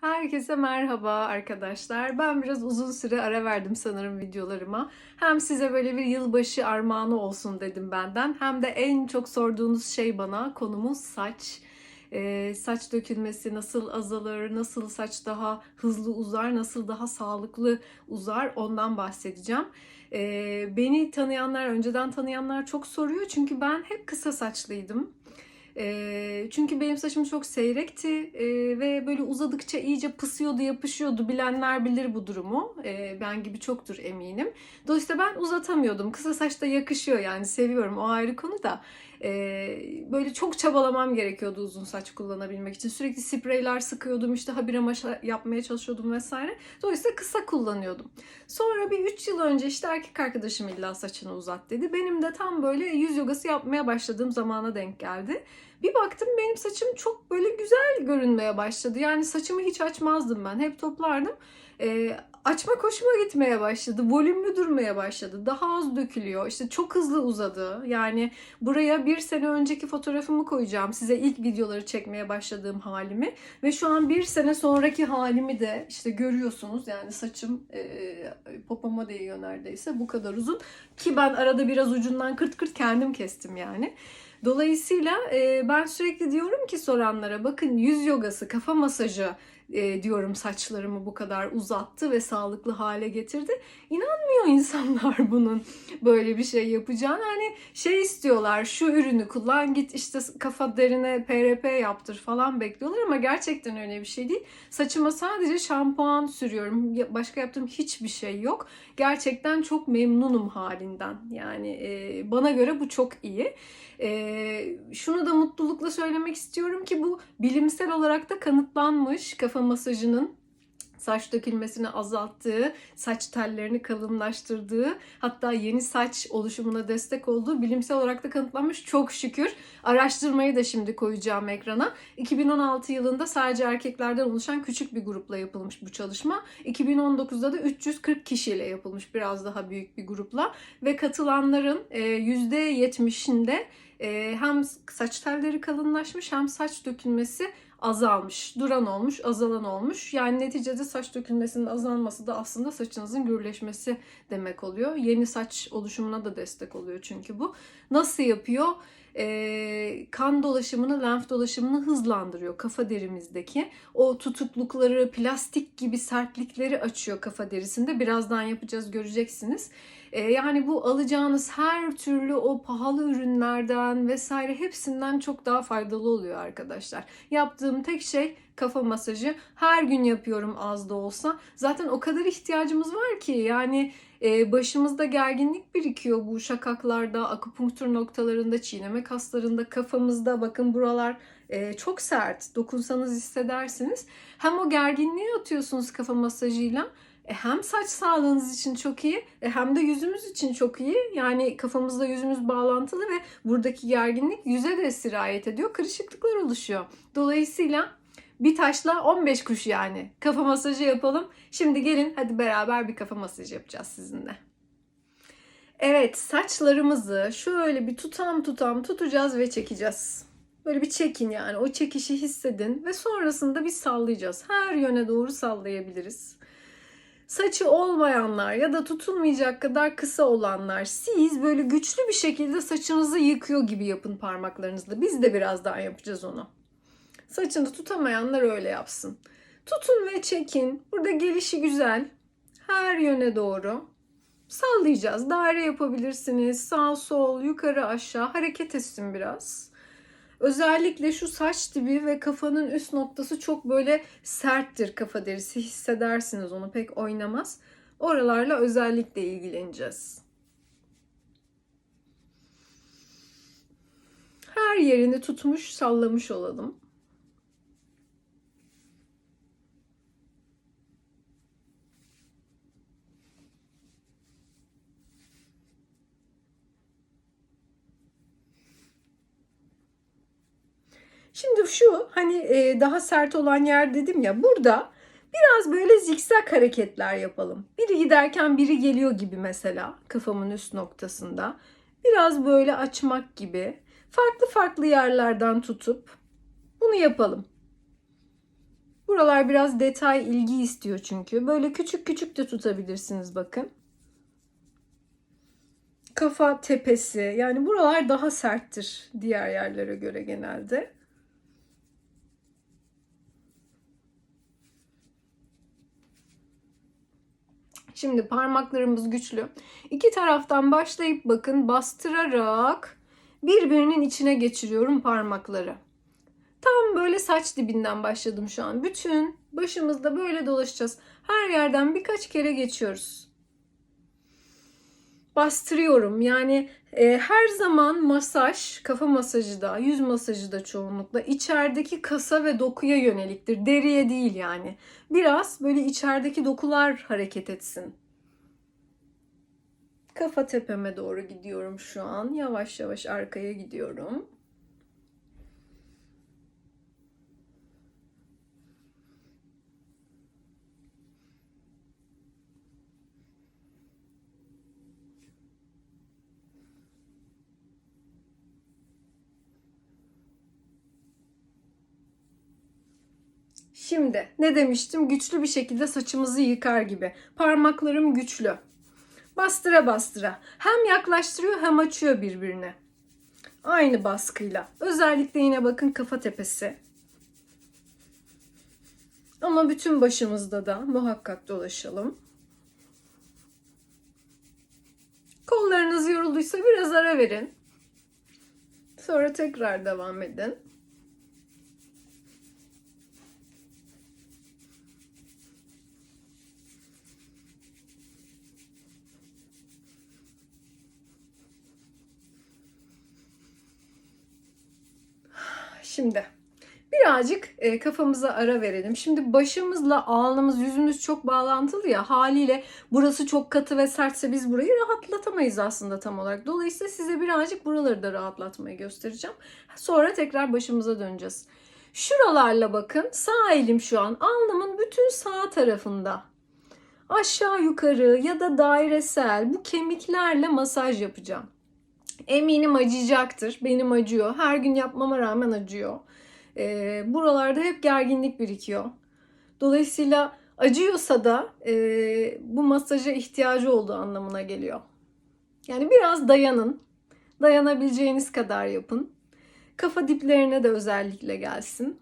Herkese merhaba arkadaşlar. Ben biraz uzun süre ara verdim sanırım videolarıma. Hem size böyle bir yılbaşı armağanı olsun dedim benden. Hem de en çok sorduğunuz şey bana konumuz saç. Ee, saç dökülmesi nasıl azalır, nasıl saç daha hızlı uzar, nasıl daha sağlıklı uzar ondan bahsedeceğim. Ee, beni tanıyanlar, önceden tanıyanlar çok soruyor çünkü ben hep kısa saçlıydım. Çünkü benim saçım çok seyrekti e, ve böyle uzadıkça iyice pısıyordu, yapışıyordu. Bilenler bilir bu durumu. E, ben gibi çoktur eminim. Dolayısıyla ben uzatamıyordum. Kısa saçta yakışıyor yani seviyorum o ayrı konu da. Böyle çok çabalamam gerekiyordu uzun saç kullanabilmek için. Sürekli spreyler sıkıyordum işte habire maşa yapmaya çalışıyordum vesaire. Dolayısıyla kısa kullanıyordum. Sonra bir 3 yıl önce işte erkek arkadaşım illa saçını uzat dedi. Benim de tam böyle yüz yogası yapmaya başladığım zamana denk geldi. Bir baktım benim saçım çok böyle güzel görünmeye başladı. Yani saçımı hiç açmazdım ben. Hep toplardım. Ee, açma hoşuma gitmeye başladı. Volümlü durmaya başladı. Daha az dökülüyor. İşte çok hızlı uzadı. Yani buraya bir sene önceki fotoğrafımı koyacağım. Size ilk videoları çekmeye başladığım halimi. Ve şu an bir sene sonraki halimi de işte görüyorsunuz. Yani saçım e, popoma değiyor neredeyse. Bu kadar uzun. Ki ben arada biraz ucundan kırt kırt kendim kestim yani. Dolayısıyla e, ben sürekli diyorum ki soranlara bakın yüz yogası, kafa masajı e, diyorum saçlarımı bu kadar uzattı ve sağlıklı hale getirdi. İnanmıyor insanlar bunun böyle bir şey yapacağını. Hani şey istiyorlar şu ürünü kullan git işte kafa derine PRP yaptır falan bekliyorlar ama gerçekten öyle bir şey değil. Saçıma sadece şampuan sürüyorum. Başka yaptığım hiçbir şey yok. Gerçekten çok memnunum halinden. Yani e, bana göre bu çok iyi. E, şunu da mutlulukla söylemek istiyorum ki bu bilimsel olarak da kanıtlanmış kafa masajının saç dökülmesini azalttığı, saç tellerini kalınlaştırdığı, hatta yeni saç oluşumuna destek olduğu bilimsel olarak da kanıtlanmış çok şükür. Araştırmayı da şimdi koyacağım ekrana. 2016 yılında sadece erkeklerden oluşan küçük bir grupla yapılmış bu çalışma. 2019'da da 340 kişiyle yapılmış biraz daha büyük bir grupla ve katılanların %70'inde hem saç telleri kalınlaşmış hem saç dökülmesi azalmış. Duran olmuş, azalan olmuş. Yani neticede saç dökülmesinin azalması da aslında saçınızın gürleşmesi demek oluyor. Yeni saç oluşumuna da destek oluyor çünkü bu. Nasıl yapıyor? Ee, kan dolaşımını, lenf dolaşımını hızlandırıyor kafa derimizdeki. O tutuklukları, plastik gibi sertlikleri açıyor kafa derisinde. Birazdan yapacağız, göreceksiniz. Ee, yani bu alacağınız her türlü o pahalı ürünlerden vesaire hepsinden çok daha faydalı oluyor arkadaşlar. Yaptığım tek şey kafa masajı. Her gün yapıyorum az da olsa. Zaten o kadar ihtiyacımız var ki yani e, başımızda gerginlik birikiyor bu şakaklarda, akupunktur noktalarında, çiğneme kaslarında, kafamızda. Bakın buralar e, çok sert. Dokunsanız hissedersiniz. Hem o gerginliği atıyorsunuz kafa masajıyla hem saç sağlığınız için çok iyi e, hem de yüzümüz için çok iyi. Yani kafamızda yüzümüz bağlantılı ve buradaki gerginlik yüze de sirayet ediyor. Kırışıklıklar oluşuyor. Dolayısıyla bir taşla 15 kuş yani. Kafa masajı yapalım. Şimdi gelin hadi beraber bir kafa masajı yapacağız sizinle. Evet saçlarımızı şöyle bir tutam tutam tutacağız ve çekeceğiz. Böyle bir çekin yani o çekişi hissedin ve sonrasında bir sallayacağız. Her yöne doğru sallayabiliriz. Saçı olmayanlar ya da tutulmayacak kadar kısa olanlar siz böyle güçlü bir şekilde saçınızı yıkıyor gibi yapın parmaklarınızla. Biz de biraz daha yapacağız onu. Saçını tutamayanlar öyle yapsın. Tutun ve çekin. Burada gelişi güzel. Her yöne doğru. Sallayacağız. Daire yapabilirsiniz. Sağ sol yukarı aşağı hareket etsin biraz. Özellikle şu saç dibi ve kafanın üst noktası çok böyle serttir kafa derisi. Hissedersiniz onu pek oynamaz. Oralarla özellikle ilgileneceğiz. Her yerini tutmuş, sallamış olalım. Şimdi şu hani e, daha sert olan yer dedim ya burada biraz böyle zikzak hareketler yapalım. Biri giderken biri geliyor gibi mesela kafamın üst noktasında. Biraz böyle açmak gibi farklı farklı yerlerden tutup bunu yapalım. Buralar biraz detay, ilgi istiyor çünkü. Böyle küçük küçük de tutabilirsiniz bakın. Kafa tepesi. Yani buralar daha serttir diğer yerlere göre genelde. Şimdi parmaklarımız güçlü. İki taraftan başlayıp bakın bastırarak birbirinin içine geçiriyorum parmakları. Tam böyle saç dibinden başladım şu an. Bütün başımızda böyle dolaşacağız. Her yerden birkaç kere geçiyoruz. Bastırıyorum. Yani e, her zaman masaj, kafa masajı da, yüz masajı da çoğunlukla içerideki kasa ve dokuya yöneliktir. Deriye değil yani. Biraz böyle içerideki dokular hareket etsin. Kafa tepeme doğru gidiyorum şu an. Yavaş yavaş arkaya gidiyorum. Şimdi ne demiştim? Güçlü bir şekilde saçımızı yıkar gibi. Parmaklarım güçlü. Bastıra bastıra. Hem yaklaştırıyor hem açıyor birbirine. Aynı baskıyla. Özellikle yine bakın kafa tepesi. Ama bütün başımızda da muhakkak dolaşalım. Kollarınız yorulduysa biraz ara verin. Sonra tekrar devam edin. Şimdi birazcık e, kafamıza ara verelim. Şimdi başımızla alnımız, yüzümüz çok bağlantılı ya haliyle burası çok katı ve sertse biz burayı rahatlatamayız aslında tam olarak. Dolayısıyla size birazcık buraları da rahatlatmayı göstereceğim. Sonra tekrar başımıza döneceğiz. Şuralarla bakın sağ elim şu an alnımın bütün sağ tarafında. Aşağı yukarı ya da dairesel bu kemiklerle masaj yapacağım. Eminim acıyacaktır. Benim acıyor. Her gün yapmama rağmen acıyor. Ee, buralarda hep gerginlik birikiyor. Dolayısıyla acıyorsa da e, bu masaja ihtiyacı olduğu anlamına geliyor. Yani biraz dayanın. Dayanabileceğiniz kadar yapın. Kafa diplerine de özellikle gelsin.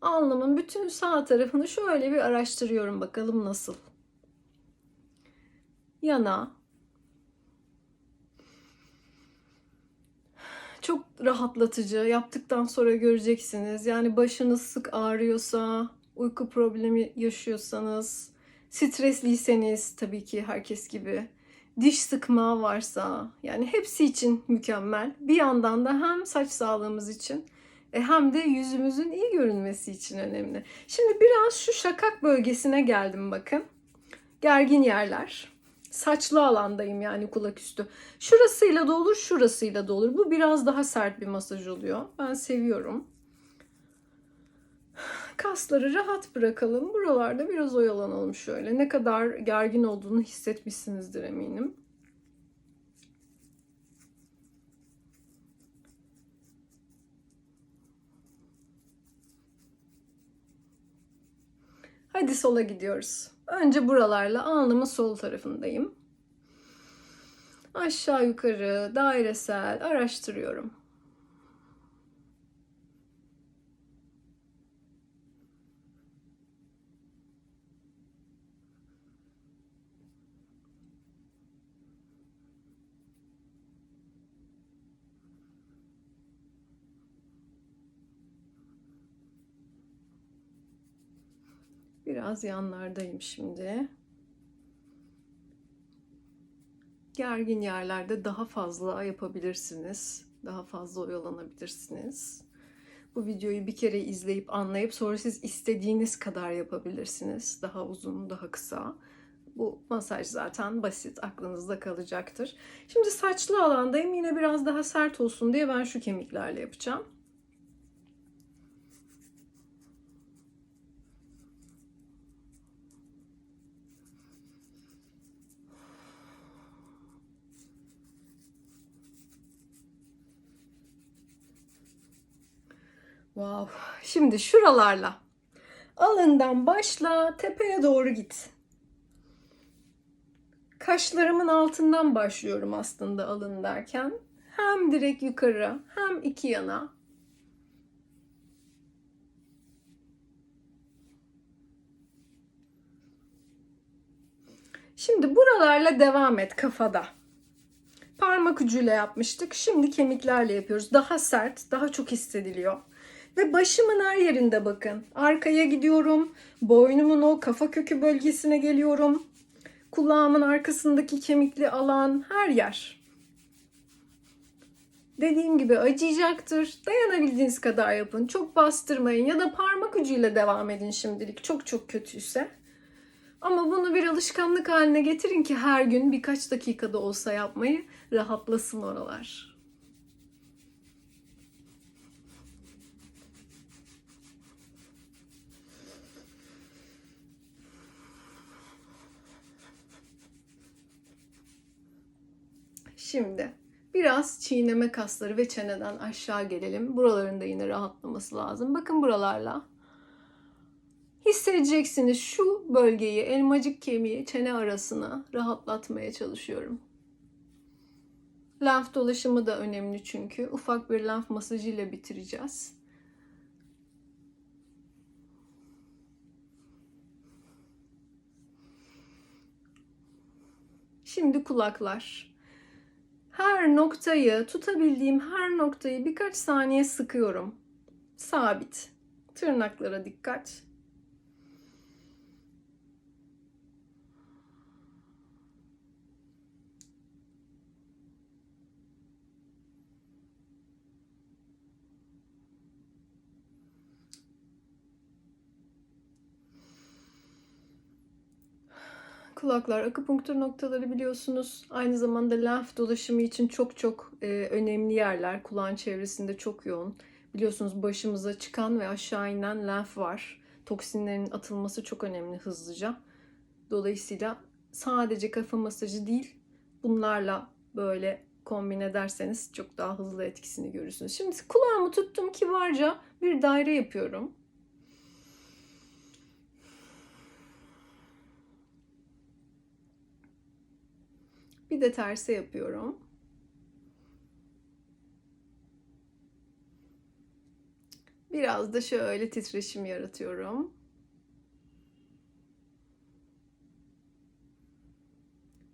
Alnımın bütün sağ tarafını şöyle bir araştırıyorum bakalım nasıl. Yana, çok rahatlatıcı. Yaptıktan sonra göreceksiniz. Yani başınız sık ağrıyorsa, uyku problemi yaşıyorsanız, stresliyseniz tabii ki herkes gibi, diş sıkma varsa yani hepsi için mükemmel. Bir yandan da hem saç sağlığımız için e, hem de yüzümüzün iyi görünmesi için önemli. Şimdi biraz şu şakak bölgesine geldim bakın. Gergin yerler saçlı alandayım yani kulak üstü. Şurasıyla da olur, şurasıyla da olur. Bu biraz daha sert bir masaj oluyor. Ben seviyorum. Kasları rahat bırakalım. Buralarda biraz oyalanalım şöyle. Ne kadar gergin olduğunu hissetmişsinizdir eminim. Hadi sola gidiyoruz. Önce buralarla alnımın sol tarafındayım. Aşağı yukarı dairesel araştırıyorum. Biraz yanlardayım şimdi. Gergin yerlerde daha fazla yapabilirsiniz. Daha fazla oyalanabilirsiniz. Bu videoyu bir kere izleyip anlayıp sonra siz istediğiniz kadar yapabilirsiniz. Daha uzun, daha kısa. Bu masaj zaten basit, aklınızda kalacaktır. Şimdi saçlı alandayım. Yine biraz daha sert olsun diye ben şu kemiklerle yapacağım. Wow. Şimdi şuralarla Alından başla, tepeye doğru git. Kaşlarımın altından başlıyorum aslında alın derken. Hem direkt yukarı, hem iki yana. Şimdi buralarla devam et kafada. Parmak ucuyla yapmıştık. Şimdi kemiklerle yapıyoruz. Daha sert, daha çok hissediliyor. Ve başımın her yerinde bakın. Arkaya gidiyorum. Boynumun o kafa kökü bölgesine geliyorum. Kulağımın arkasındaki kemikli alan her yer. Dediğim gibi acıyacaktır. Dayanabildiğiniz kadar yapın. Çok bastırmayın ya da parmak ucuyla devam edin şimdilik. Çok çok kötüyse. Ama bunu bir alışkanlık haline getirin ki her gün birkaç dakikada olsa yapmayı rahatlasın oralar. Şimdi biraz çiğneme kasları ve çeneden aşağı gelelim. Buralarında yine rahatlaması lazım. Bakın buralarla hissedeceksiniz şu bölgeyi, elmacık kemiği, çene arasını rahatlatmaya çalışıyorum. Lenf dolaşımı da önemli çünkü. Ufak bir lenf masajı ile bitireceğiz. Şimdi kulaklar. Her noktayı, tutabildiğim her noktayı birkaç saniye sıkıyorum. Sabit. Tırnaklara dikkat. Kulaklar akupunktur noktaları biliyorsunuz. Aynı zamanda lenf dolaşımı için çok çok e, önemli yerler. Kulağın çevresinde çok yoğun. Biliyorsunuz başımıza çıkan ve aşağı inen lenf var. Toksinlerin atılması çok önemli hızlıca. Dolayısıyla sadece kafa masajı değil, bunlarla böyle kombin ederseniz çok daha hızlı etkisini görürsünüz. Şimdi kulağımı tuttum kibarca bir daire yapıyorum. De terse yapıyorum. Biraz da şöyle titreşim yaratıyorum.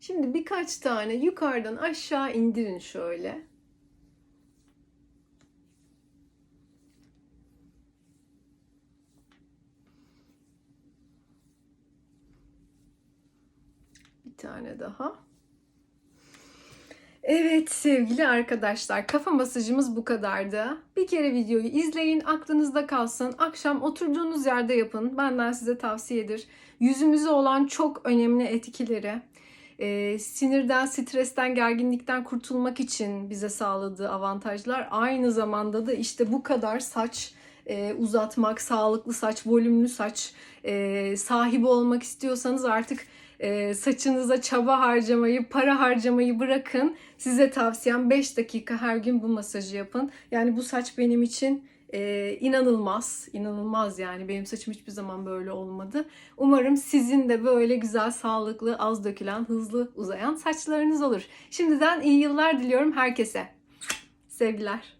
Şimdi birkaç tane yukarıdan aşağı indirin şöyle. Bir tane daha. Evet sevgili arkadaşlar kafa masajımız bu kadardı. Bir kere videoyu izleyin aklınızda kalsın. Akşam oturduğunuz yerde yapın. Benden size tavsiyedir. Yüzümüze olan çok önemli etkileri, e, sinirden, stresten, gerginlikten kurtulmak için bize sağladığı avantajlar aynı zamanda da işte bu kadar saç e, uzatmak, sağlıklı saç, volümlü saç e, sahibi olmak istiyorsanız artık e, saçınıza çaba harcamayı, para harcamayı bırakın. Size tavsiyem 5 dakika her gün bu masajı yapın. Yani bu saç benim için e, inanılmaz, inanılmaz yani benim saçım hiçbir zaman böyle olmadı. Umarım sizin de böyle güzel, sağlıklı, az dökülen, hızlı uzayan saçlarınız olur. Şimdiden iyi yıllar diliyorum herkese. Sevgiler.